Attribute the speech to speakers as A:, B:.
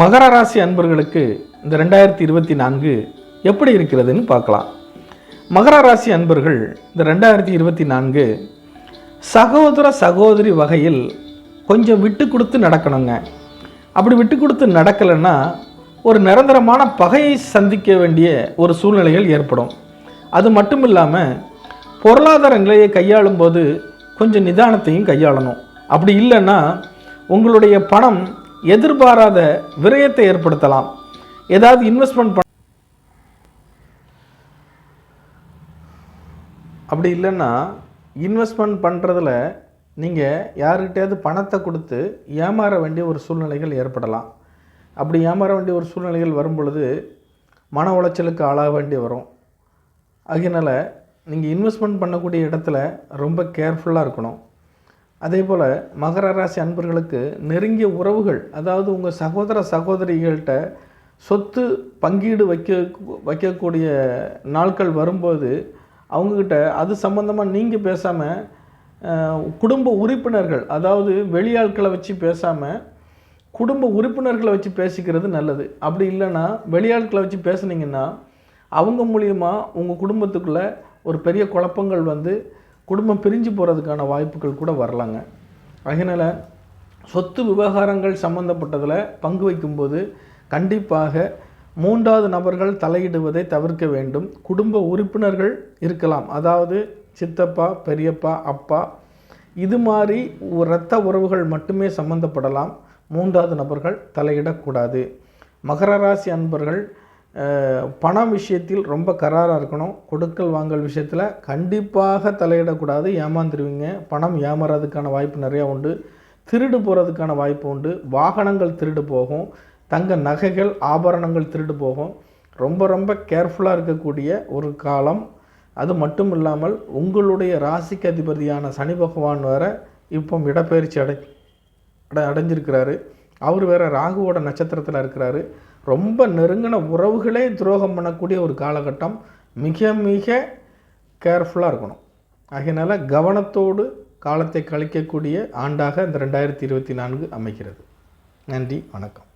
A: மகர ராசி அன்பர்களுக்கு இந்த ரெண்டாயிரத்தி இருபத்தி நான்கு எப்படி இருக்கிறதுன்னு பார்க்கலாம். மகர ராசி அன்பர்கள் இந்த ரெண்டாயிரத்தி இருபத்தி நான்கு சகோதர சகோதரி வகையில் கொஞ்சம் விட்டு கொடுத்து நடக்கணுங்க. அப்படி விட்டு கொடுத்து நடக்கலைன்னா ஒரு நிரந்தரமான பகையை சந்திக்க வேண்டிய ஒரு சூழ்நிலைகள் ஏற்படும். அது மட்டும் இல்லாமல் பொருளாதார நிலையை கையாளும் போது கொஞ்சம் நிதானத்தையும் கையாளணும். அப்படி இல்லைன்னா உங்களுடைய பணம் எதிர்பாராத விரயத்தை ஏற்படுத்தலாம். ஏதாவது இன்வெஸ்ட்மெண்ட் பண்ண அப்படி இல்லைன்னா இன்வெஸ்ட்மெண்ட் பண்ணுறதுல நீங்கள் யாருக்கிட்டையாவது பணத்தை கொடுத்து ஏமாற வேண்டிய ஒரு சூழ்நிலைகள் ஏற்படலாம். அப்படி ஏமாற வேண்டிய ஒரு சூழ்நிலைகள் வரும் பொழுது மன உளைச்சலுக்கு ஆளாக வேண்டி வரும். அதனால் நீங்கள் இன்வெஸ்ட்மெண்ட் பண்ணக்கூடிய இடத்துல ரொம்ப கேர்ஃபுல்லாக இருக்கணும். அதே போல் மகர ராசி அன்பர்களுக்கு நெருங்கிய உறவுகள் அதாவது உங்கள் சகோதர சகோதரிகள்கிட்ட சொத்து பங்கீடு வைக்க வைக்கக்கூடிய நாட்கள் வரும்போது அவங்கக்கிட்ட அது சம்மந்தமாக நீங்கள் பேசாமல் குடும்ப உறுப்பினர்கள் அதாவது வெளியாட்களை வச்சு பேசாமல் குடும்ப உறுப்பினர்களை வச்சு பேசிக்கிறது நல்லது. அப்படி இல்லைன்னா வெளியாட்களை வச்சு பேசுனீங்கன்னா அவங்க மூலியமாக உங்கள் குடும்பத்துக்குள்ளே ஒரு பெரிய குழப்பங்கள் வந்து குடும்பம் பிரிஞ்சு போகிறதுக்கான வாய்ப்புகள் கூட வரலாங்க. அதனால் சொத்து விவகாரங்கள் சம்மந்தப்பட்டதில் பங்கு வைக்கும்போது கண்டிப்பாக மூன்றாவது நபர்கள் தலையிடுவதை தவிர்க்க வேண்டும். குடும்ப உறுப்பினர்கள் இருக்கலாம். அதாவது சித்தப்பா பெரியப்பா அப்பா இது மாதிரி இரத்த உறவுகள் மட்டுமே சம்மந்தப்படலாம் மூன்றாவது நபர்கள் தலையிடக்கூடாது. மகர ராசி அன்பர்கள் பணம் விஷயத்தில் ரொம்ப கராராக இருக்கணும். கொடுக்கல் வாங்கல் விஷயத்தில் கண்டிப்பாக தலையிடக்கூடாது. ஏமாந்துருவீங்க. பணம் ஏமாறதுக்கான வாய்ப்பு நிறையா உண்டு. திருடு போகிறதுக்கான வாய்ப்பு உண்டு. வாகனங்கள் திருடு போகும். தங்க நகைகள் ஆபரணங்கள் திருடு போகும். ரொம்ப ரொம்ப கேர்ஃபுல்லாக இருக்கக்கூடிய ஒரு காலம். அது மட்டும் இல்லாமல் உங்களுடைய ராசிக்கு அதிபதியான சனி பகவான் வேற இப்போ இடப்பெயர்ச்சி அடை அடை அடைஞ்சிருக்கிறாரு. அவர் வேறு ராகுவோட நட்சத்திரத்தில் இருக்கிறாரு. ரொம்ப நெருங்கின உறவுகளே துரோகம் பண்ணக்கூடிய ஒரு காலகட்டம். மிக மிக கேர்ஃபுல்லாக இருக்கணும். ஆகையினால கவனத்தோடு காலத்தை கழிக்கக்கூடிய ஆண்டாக இந்த ரெண்டாயிரத்தி இருபத்தி நான்கு அமைகிறது. நன்றி வணக்கம்.